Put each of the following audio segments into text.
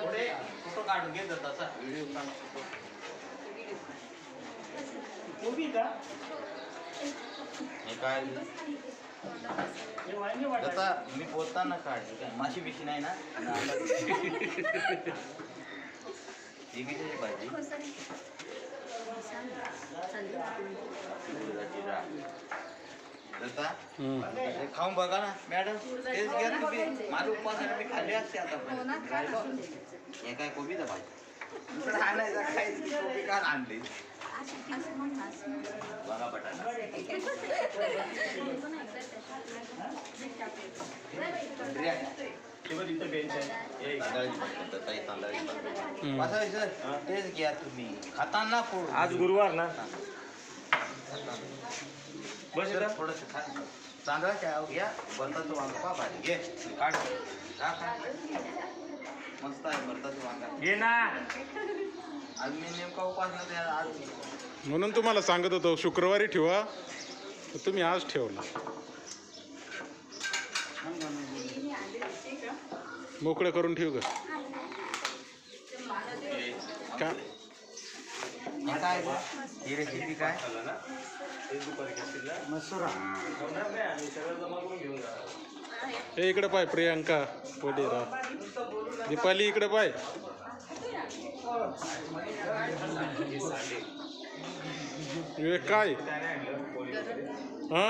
थोडे फोटो काढून घेत तसा व्हिडिओ काढून का? हे काय? आता मी बोलताना काढली काय? माशी बिशी नाही ना? कशाची भाजी हे खाऊन बघा ना मॅडम. तेच घ्या तुम्ही. माझं उपवास मी खाल्ली असते आता पण. हे काय कोबीचा भाजी. दुसरं आणायचं काय कोबी का आणली. बघा बटाटा. हे हे तांदळाची भाजी. ही. भाजी. तेच घ्या तुम्ही. खाताना आज गुरुवार ना. बस इथं थोडंसं खा तांदळाच्या आव घ्या बरताचं वांग पा भाजी घे काढ खा खा। मस्त आहे वांग घे ना। आज मी नेमका उपास ना त्या आज। म्हणून तुम्हाला सांगत होतो शुक्रवारी ठेवा तर तुम्ही आज ठेवला. मोकळं करून ठेवू का का काय? ही रेसिपी काय? हे इकडे पाय प्रियांका वडेरा दीपाली इकडे पाय. विवेक काय? हा?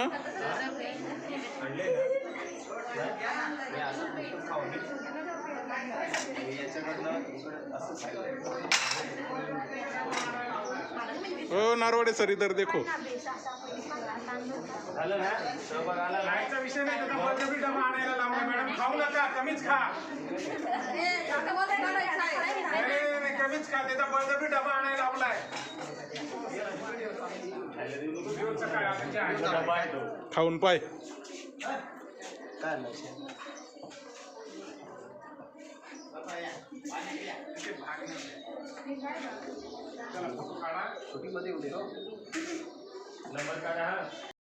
ओ नारवडे सर इधर देखो. खायचा विषय नाही डबा आणायला लावला मॅडम. खाऊ नका कमीच खा. नाही, नाही नाही, कमीच खा त्याचा बळजबरी डबा आणायला लावलाय. काय चहा आहे तो खाऊन पाय नंबर काढा हा.